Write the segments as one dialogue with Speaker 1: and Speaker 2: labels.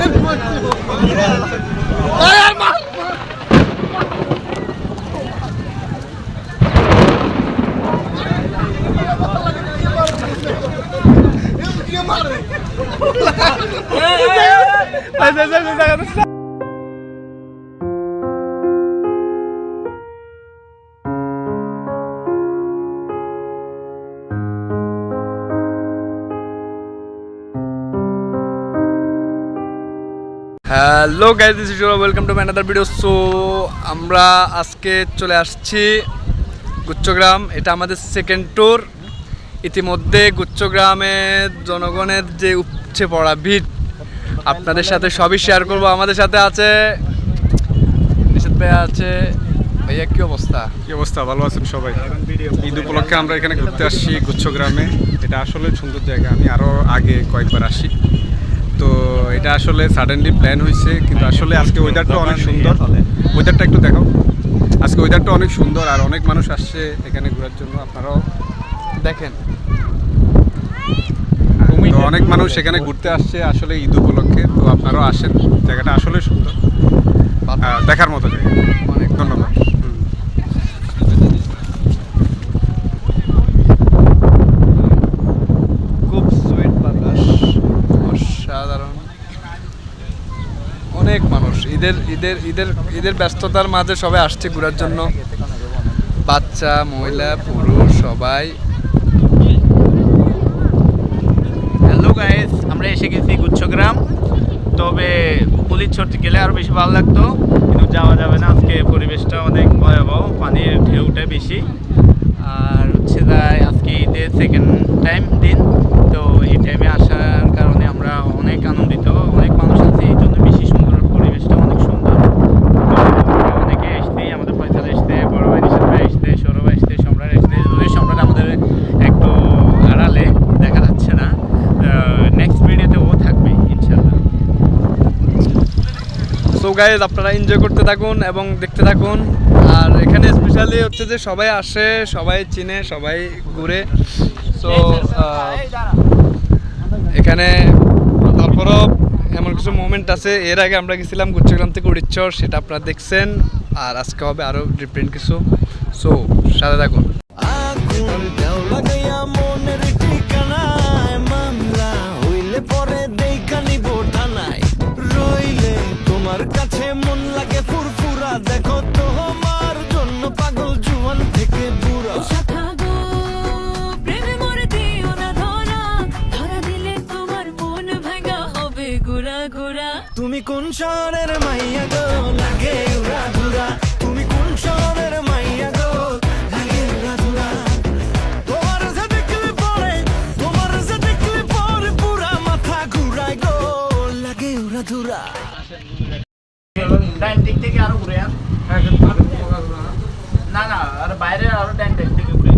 Speaker 1: 你这不是你这是
Speaker 2: hello guys this is welcome to another video so আমরা আজকে চলে আসছি গুচ্ছগ্রাম। এটা আমাদের সেকেন্ড ট্যুর ইতিমধ্যে গুচ্ছগ্রামের জনগণের যে উপচে পড়া ভিড়, আপনাদের সাথে সবই শেয়ার করব। আমাদের সাথে আছে নিষেধ ভাইয়া আছে। ভাইয়া, কি অবস্থা?
Speaker 3: কি অবস্থা? ভালো আছেন সবাই?
Speaker 4: ঈদ উপলক্ষে আমরা এখানে ঘুরতে
Speaker 3: আসছি গুচ্ছগ্রামে। এটা আসলে সুন্দর জায়গা। আমি আরও আগে কয়েকবার আসি। তো এটা আসলে সাডেনলি প্ল্যান হয়েছে কিন্তু আসলে আজকে ওয়েদারটা অনেক সুন্দর। ওয়েদারটা একটু দেখো আজকে ওয়েদারটা অনেক সুন্দর আর অনেক মানুষ আসছে এখানে ঘোরার জন্য আপনারাও
Speaker 2: দেখেন।
Speaker 3: অনেক মানুষ এখানে ঘুরতে আসছে আসলে ঈদ উপলক্ষে তো আপনারাও আসেন। জায়গাটা আসলে সুন্দর। দেখার মতো জায়গা।
Speaker 2: অনেক ধন্যবাদ
Speaker 3: হুম।
Speaker 2: খুব সুইট বাতাস অসাধারণ অনেক মানুষ ঈদের ঈদের ঈদের ঈদের ব্যস্ততার মাঝে সবাই আসছে ঘোরার জন্য। বাচ্চা, মহিলা, পুরুষ, সবাই।
Speaker 4: হ্যালো গাইস আমরা এসে গেছি গুচ্ছগ্রাম তবে পুলিশ ছড়তে গেলে আরও বেশি ভালো লাগতো, কিন্তু যাওয়া যাবে না। আজকে পরিবেশটা অনেক ভয়াবহ, পানির ঢেউটা বেশি। আর হচ্ছে তাই আজকে ঈদের সেকেন্ড টাইম দিন, তো এই টাইমে আসার কারণে আমরা অনেক আনন্দিত অনেক মানুষ আছে এই জন্য বেশি সুন্দর পরিবেশটা অনেক সুন্দর তো অনেকে এসছে আমাদের পয়সা এসছে বড় ভাই নিষেধ ভাই এসছে সৌরভ ভাই এসছে সম্রাট এসছে যদিও সম্রাট আমাদের একটু আড়ালে দেখা যাচ্ছে না নেক্সট ভিডিওতে ও থাকবে ইনশাল্লাহ
Speaker 2: সো গাইজ আপনারা এনজয় করতে থাকুন এবং দেখতে থাকুন। আর এখানে স্পেশালি হচ্ছে যে সবাই আসে সবাই চিনে সবাই ঘুরে। সো এখানে তারপরও এমন কিছু মুভমেন্ট আছে। এর আগে আমরা গেছিলাম গুচ্ছগ্রাম থেকে উড়িচ্চর সেটা আপনারা দেখছেন। আর আজকে হবে আরও ডিফারেন্ট কিছু। সো সাথে থাকুন।
Speaker 5: গুড়া
Speaker 6: তুমি কোন শহরের মাইয়া গো? লাগে উড়া ধুরা। তুমি কোন শহরের মাইয়া গো? লাগে উড়া ধুরা। তোমার যে দেখলে পরে তোমার যে দেখলে পরে পুরা মাথা ঘুরায় গো। লাগে উড়া ধুরা।
Speaker 4: ডাইন দিক থেকে আরও ঘুরে না। না আর বাইরে আরও ডাইন দিক থেকে ঘুরে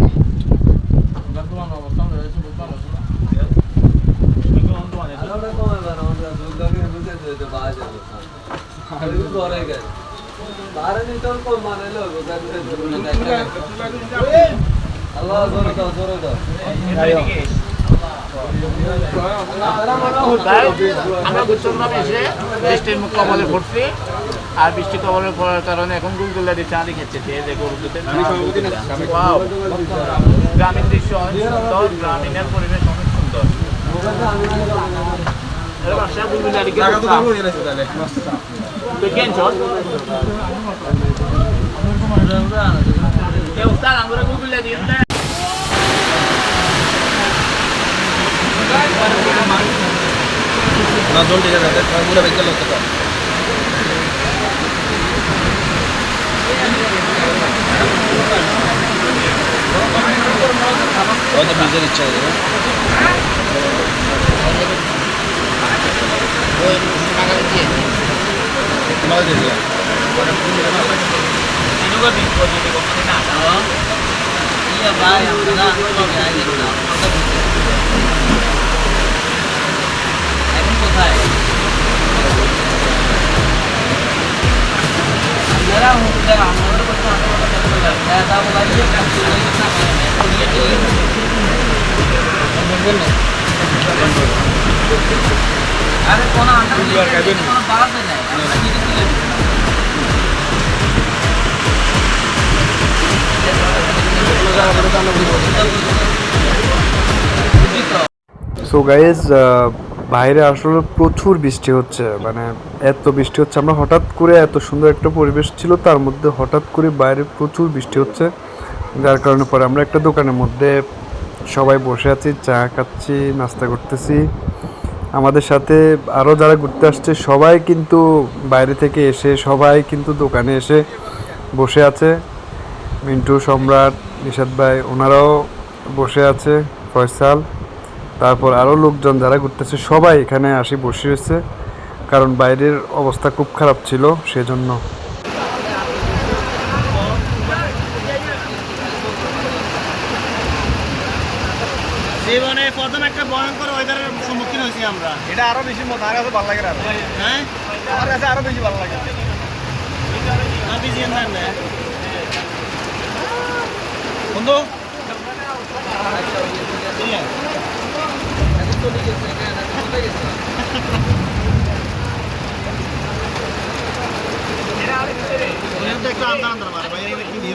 Speaker 4: আর বৃষ্টি কবলে পড়ার কারণে এখন গুলগুলা দিয়ে চাঁদি খেচ্ছে যে যে গরু গ্রামীণ দৃশ্য অনেক সুন্দর গ্রামীণের পরিবেশ অনেক সুন্দর পেকেন চল Eu tá lá, agora eu vou olhar dentro, né?
Speaker 1: నా దోల్ దగ్గర మూడు వెహికల్ వస్తా తర్వాత డీజిల్ ఇచ్చారు కదా mơ thì gì ạ có đâm cũng như thế nào
Speaker 4: thì lúc mình vừa thì mình có cái nào đó ý là ba em ra không cái anh nào không tâm anh cũng thầy nó đang hùng ra làm nó có sao nó có sao bây giờ ta tao có lấy được cái gì đấy nó không biết đi mình quên này
Speaker 7: so guys বাইরে আসলে প্রচুর বৃষ্টি হচ্ছে। মানে এত বৃষ্টি হচ্ছে। আমরা হঠাৎ করে এত সুন্দর একটা পরিবেশ ছিল তার মধ্যে হঠাৎ করে বাইরে প্রচুর বৃষ্টি হচ্ছে। যার কারণে পরে আমরা একটা দোকানের মধ্যে সবাই বসে আছি চা খাচ্ছি নাস্তা করতেছি। আমাদের সাথে আরও যারা ঘুরতে আসছে, সবাই কিন্তু বাইরে থেকে এসে, সবাই কিন্তু দোকানে এসে বসে আছে। মিন্টু, সম্রাট, নিষাদ ভাই, ওনারাও বসে আছে, ফয়সাল। তারপর আরও লোকজন যারা ঘুরতে ঘুরতেছে সবাই এখানে আসি বসে রয়েছে কারণ বাইরের অবস্থা খুব খারাপ ছিল, সেজন্য
Speaker 1: জীবনে প্রথম একটা ভয়ঙ্কর ওয়েদারের সম্মুখীন হয়েছি আমরা।
Speaker 3: এটা আরও বেশি আমার কাছে ভালো লাগে
Speaker 1: হ্যাঁ?
Speaker 3: আমার কাছে আরও বেশি ভালো লাগে।
Speaker 1: আমি জিয়ান না বন্ধু? একটু আন্দার আন্দার মারে ভাই কি দিয়ে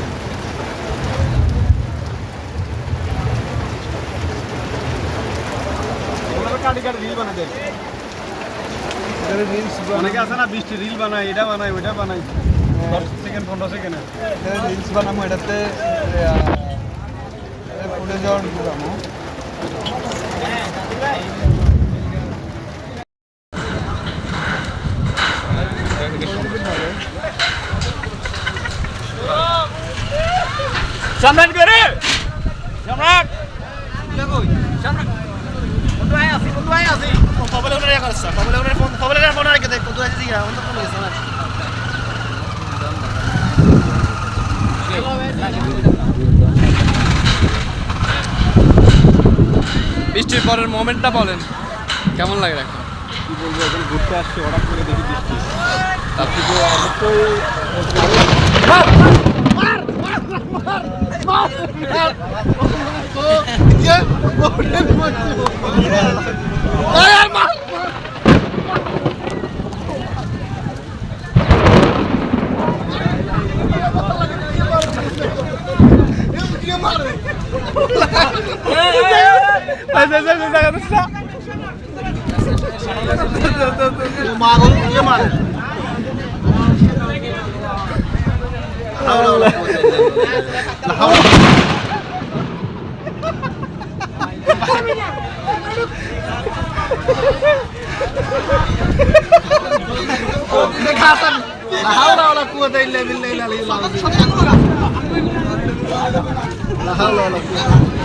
Speaker 2: অনেকে
Speaker 3: আছে না বৃষ্টি রিল বানায় এটা বানায় ওইটা বানায়।
Speaker 2: দশ
Speaker 3: সেকেন্ড পনেরো সেকেন্ড
Speaker 2: রিলস বানাবো এটাতে ফুটে যাওয়ার বানাবো
Speaker 4: সম্রাট করে সম্রাট
Speaker 1: সম্রাট
Speaker 4: বন্ধু আয় আসি বন্ধু আয় আসি
Speaker 1: উনারে ফোন আরে কত আছে জিগা অন্ত ফোন গেছে না
Speaker 2: বৃষ্টির পরের মোমেন্টটা বলেন কেমন লাগে এখন
Speaker 3: কি বলব এখানে ঘুরতে আসছি হঠাৎ করে দেখি বৃষ্টি
Speaker 2: তার থেকে
Speaker 3: মাগো
Speaker 1: قوة إلا بالله العلي العظيم لا حول ولا قوة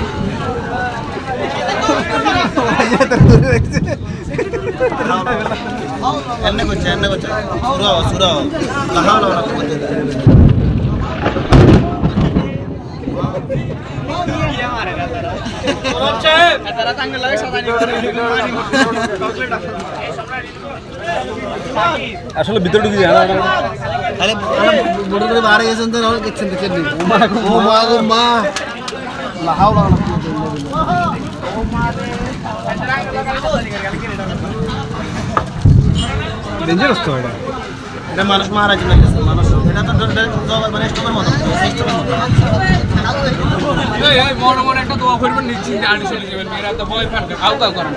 Speaker 1: করছে সুরাও সুরাও লা হাওলা ওয়ালা কুওয়াতা
Speaker 4: ইল্লা বিল্লাহ
Speaker 3: আসলে ভিতরে ঢুকে যায়
Speaker 1: আরে বড় করে বাইরে গেছেন তো, আর দেখছেন দেখছেন।
Speaker 3: ও মা গো
Speaker 1: মা লা হাওলা
Speaker 3: ডেঞ্জারাস তো এটা
Speaker 1: এটা মানুষ মারা যাবে মানুষ এটা তো মানে স্টপের মতো। স্টপের মতো মনে মনে একটা দোয়া করবেন নিচ্ছি আনি চলে যাবেন।
Speaker 3: মেয়েরা তো ভয় পান খাও খাও করেন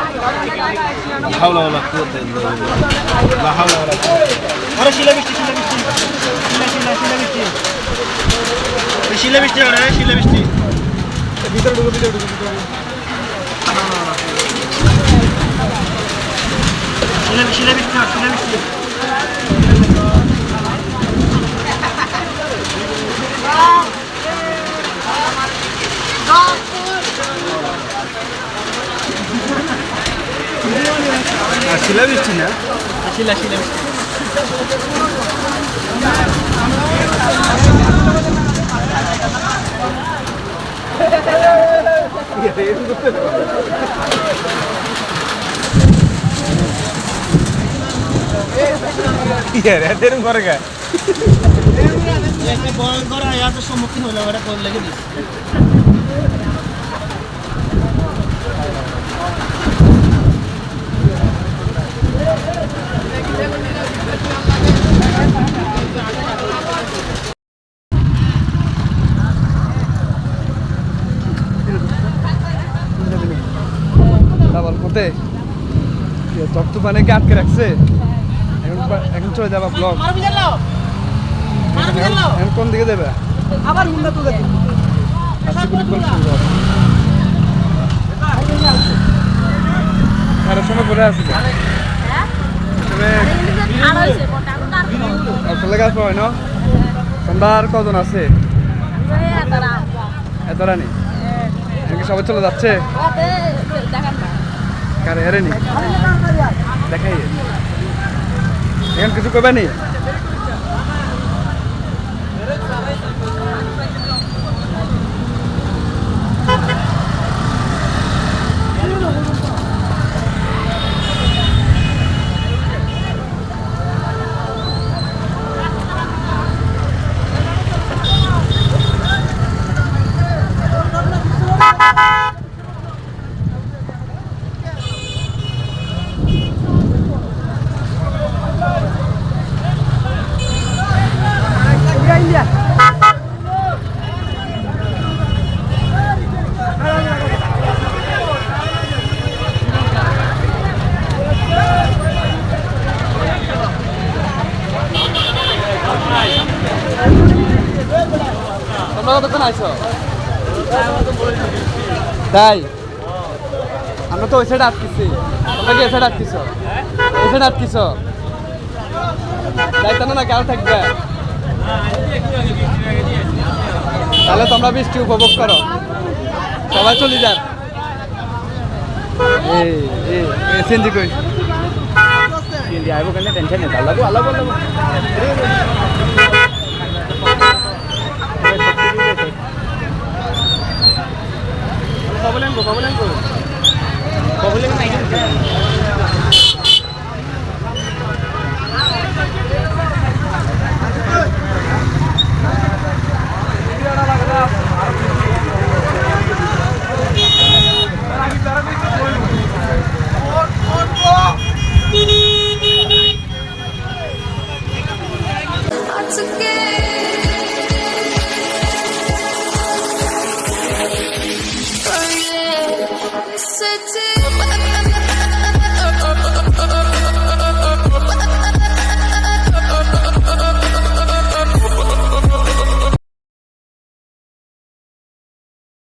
Speaker 1: La havle ve la kuvvete illa billah. La havle ve la kuvvete. Orada şilemişti, şilemişti. Şile, şile, şilemişti. Şilemişti oraya, şilemişti.
Speaker 3: Bitir dugu, bitir dugu, bitir dugu.
Speaker 1: Şilemiş, şilemişti, şilemişti. Go!
Speaker 3: ভিতরে শিলা বৃষ্টি বৃষ্টি
Speaker 1: শিলা শিলা মিষ্টি একটা ভয়ঙ্কর আয়াতের সম্মুখীন হইলাম এটা কোন লেগে
Speaker 2: কোতে পানে কি আটকে রাখছে? এখন এখন চলে যাবা ব্লগ এখন কোন দিকে যাবে? আবার মুন্ডা গুলি করে শুরু হবে। আরও সময় পরে আসবে? হয়? আর কজন আছে? এত রানি? এমনকি সবাই চলে যাচ্ছে? কারে হেরে দেখাই এখন কিছু করবে নি? তাই? আমরা তো ওই সাইডে আটকিছি তোমরা কি এই সাইডে আটকিছ এই সাইডে আটকিছ যাইতে না কেন থাকবে। তাহলে তোমরা বৃষ্টি উপভোগ করো। সবাই চলে যান। সিনজি কই?
Speaker 4: আইব কেন? টেনশন নেই আল্লাহ আল্লাহ